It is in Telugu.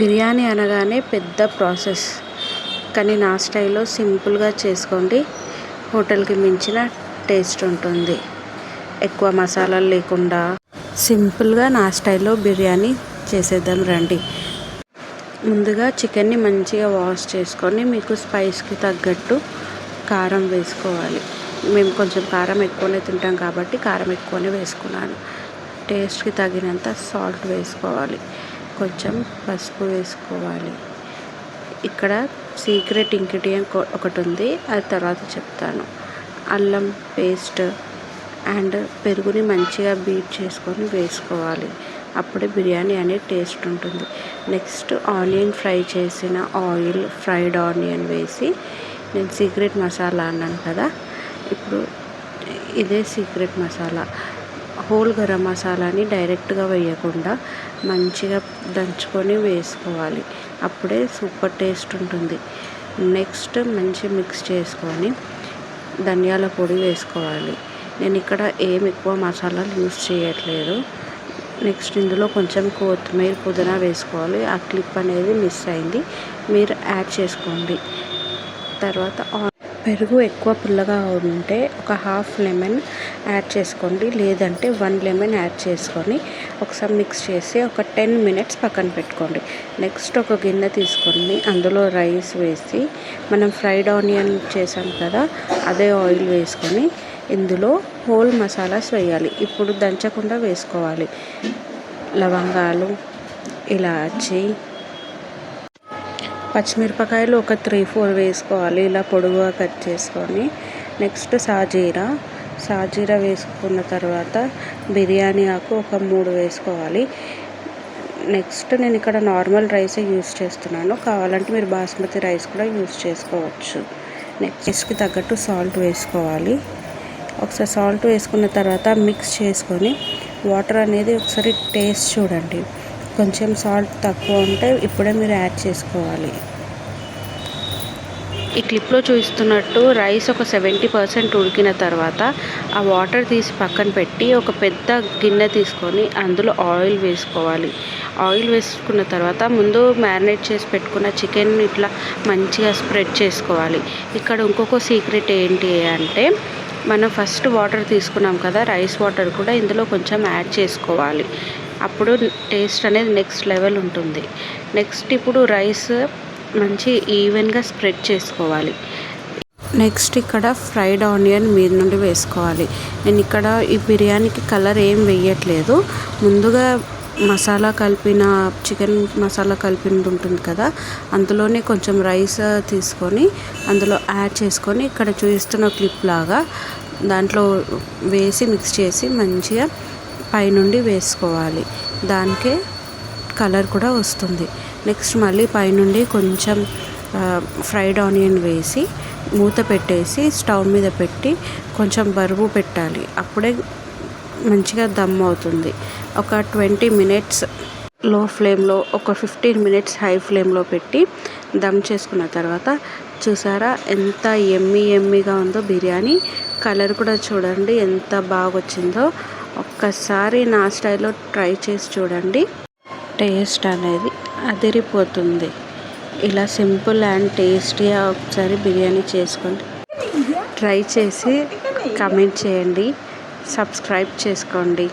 బిర్యానీ అనగానే పెద్ద ప్రాసెస్. కానీ నా స్టైల్లో సింపుల్గా చేసుకోండి. హోటల్కి మించిన టేస్ట్ ఉంటుంది. ఎక్కువ మసాలాలు లేకుండా సింపుల్గా నా స్టైల్లో బిర్యానీ చేసేద్దాం రండి. ముందుగా చికెన్ని మంచిగా వాష్ చేసుకొని మీకు స్పైస్కి తగ్గట్టు కారం వేసుకోవాలి. మేము కొంచెం కారం ఎక్కువనే తింటాం కాబట్టి కారం ఎక్కువనే వేసుకున్నాను. టేస్ట్కి తగినంత సాల్ట్ వేసుకోవాలి. కొంచెం పసుపు వేసుకోవాలి. ఇక్కడ సీక్రెట్ ఇంగ్రీడియంట్ ఒకటి ఉంది అది తర్వాత చెప్తాను. అల్లం పేస్ట్ అండ్ పెరుగుని మంచిగా బీట్ చేసుకొని వేసుకోవాలి. అప్పుడే బిర్యానీ అనేది టేస్ట్ ఉంటుంది. నెక్స్ట్ ఆనియన్ ఫ్రై చేసిన ఆయిల్ ఫ్రైడ్ ఆనియన్ వేసి నేను సీక్రెట్ మసాలా అన్నాను కదా ఇప్పుడు ఇదే సీక్రెట్ మసాలా. హోల్ గరం మసాలాని డైరెక్ట్గా వేయకుండా మంచిగా దంచుకొని వేసుకోవాలి. అప్పుడే సూపర్ టేస్ట్ ఉంటుంది. నెక్స్ట్ మంచి మిక్స్ చేసుకొని ధనియాల పొడి వేసుకోవాలి. నేను ఇక్కడ ఏం ఎక్కువ మసాలాలు యూస్ చేయట్లేదు. నెక్స్ట్ ఇందులో కొంచెం కొత్తిమీర పుదీనా వేసుకోవాలి. ఆ క్లిప్ అనేది మిస్ అయింది. మీరు యాడ్ చేసుకోండి. తర్వాత పెరుగు ఎక్కువ పుల్లగా ఉంటే ఒక హాఫ్ లెమన్ యాడ్ చేసుకోండి. లేదంటే వన్ లెమన్ యాడ్ చేసుకొని ఒకసారి మిక్స్ చేసి ఒక టెన్ మినిట్స్ పక్కన పెట్టుకోండి. నెక్స్ట్ ఒక గిన్నె తీసుకొని అందులో రైస్ వేసి మనం ఫ్రైడ్ ఆనియన్ చేసాం కదా అదే ఆయిల్ వేసుకొని ఇందులో హోల్ మసాలాస్ వేయాలి. ఇప్పుడు దంచకుండా వేసుకోవాలి. లవంగాలు ఇలాచి పచ్చిమిరపకాయలు ఒక త్రీ ఫోర్ వేసుకోవాలి. ఇలా పొడుగుగా కట్ చేసుకొని నెక్స్ట్ సాజీరా. సాజీరా వేసుకున్న తర్వాత బిర్యానీ ఆకు ఒక మూడు వేసుకోవాలి. నెక్స్ట్ నేను ఇక్కడ నార్మల్ రైసే యూస్ చేస్తున్నాను. కావాలంటే మీరు బాస్మతి రైస్ కూడా యూస్ చేసుకోవచ్చు. నెక్స్ట్కి తగ్గట్టు సాల్ట్ వేసుకోవాలి. ఒకసారి సాల్ట్ వేసుకున్న తర్వాత మిక్స్ చేసుకొని వాటర్ అనేది ఒకసారి టేస్ట్ చూడండి. కొంచెం సాల్ట్ తక్కువ ఉంటే ఇప్పుడే మీరు యాడ్ చేసుకోవాలి. ఈ క్లిప్లో చూస్తున్నట్టు రైస్ ఒక సెవెంటీ పర్సెంట్ ఉడికిన తర్వాత ఆ వాటర్ తీసి పక్కన పెట్టి ఒక పెద్ద గిన్నె తీసుకొని అందులో ఆయిల్ వేసుకోవాలి. ఆయిల్ వేసుకున్న తర్వాత ముందు మ్యారినేట్ చేసి పెట్టుకున్న చికెన్ ఇట్లా మంచిగా స్ప్రెడ్ చేసుకోవాలి. ఇక్కడ ఇంకొక సీక్రెట్ ఏంటి అంటే మనం ఫస్ట్ వాటర్ తీసుకున్నాం కదా రైస్ వాటర్ కూడా ఇందులో కొంచెం యాడ్ చేసుకోవాలి. అప్పుడు టేస్ట్ అనేది నెక్స్ట్ లెవెల్ ఉంటుంది. నెక్స్ట్ ఇప్పుడు రైస్ మంచి ఈవెన్గా స్ప్రెడ్ చేసుకోవాలి. నెక్స్ట్ ఇక్కడ ఫ్రైడ్ ఆనియన్ మీద నుండి వేసుకోవాలి. నేను ఇక్కడ ఈ బిర్యానీకి కలర్ ఏం వేయట్లేదు. ముందుగా మసాలా కలిపిన చికెన్ మసాలా కలిపినది ఉంటుంది కదా అందులోనే కొంచెం రైస్ తీసుకొని అందులో యాడ్ చేసుకొని ఇక్కడ చూపిస్తున్న క్లిప్ లాగా దాంట్లో వేసి మిక్స్ చేసి మంచిగా పైనుండి వేసుకోవాలి. దానికే కలర్ కూడా వస్తుంది. నెక్స్ట్ మళ్ళీ పైనుండి కొంచెం ఫ్రైడ్ ఆనియన్ వేసి మూత పెట్టేసి స్టవ్ మీద పెట్టి కొంచెం బరువు పెట్టాలి. అప్పుడే మంచిగా దమ్ అవుతుంది. ఒక ట్వంటీ మినిట్స్లో ఫ్లేమ్లో ఒక ఫిఫ్టీన్ మినిట్స్ హై ఫ్లేమ్లో పెట్టి దమ్ చేసుకున్న తర్వాత చూసారా ఎంత ఎమ్మి ఎమ్మిగా ఉందో బిర్యానీ. కలర్ కూడా చూడండి ఎంత బాగా వచ్చిందో ఒక్కసారి నా స్టైల్లో ట్రై చేసి చూడండి. టేస్ట్ అనేది అదిరిపోతుంది. ఇలా సింపుల్ అండ్ టేస్టీగా ఒకసారి బిర్యానీ చేసుకోండి ట్రై చేసి కమెంట్ చేయండి. సబ్స్క్రైబ్ చేసుకోండి.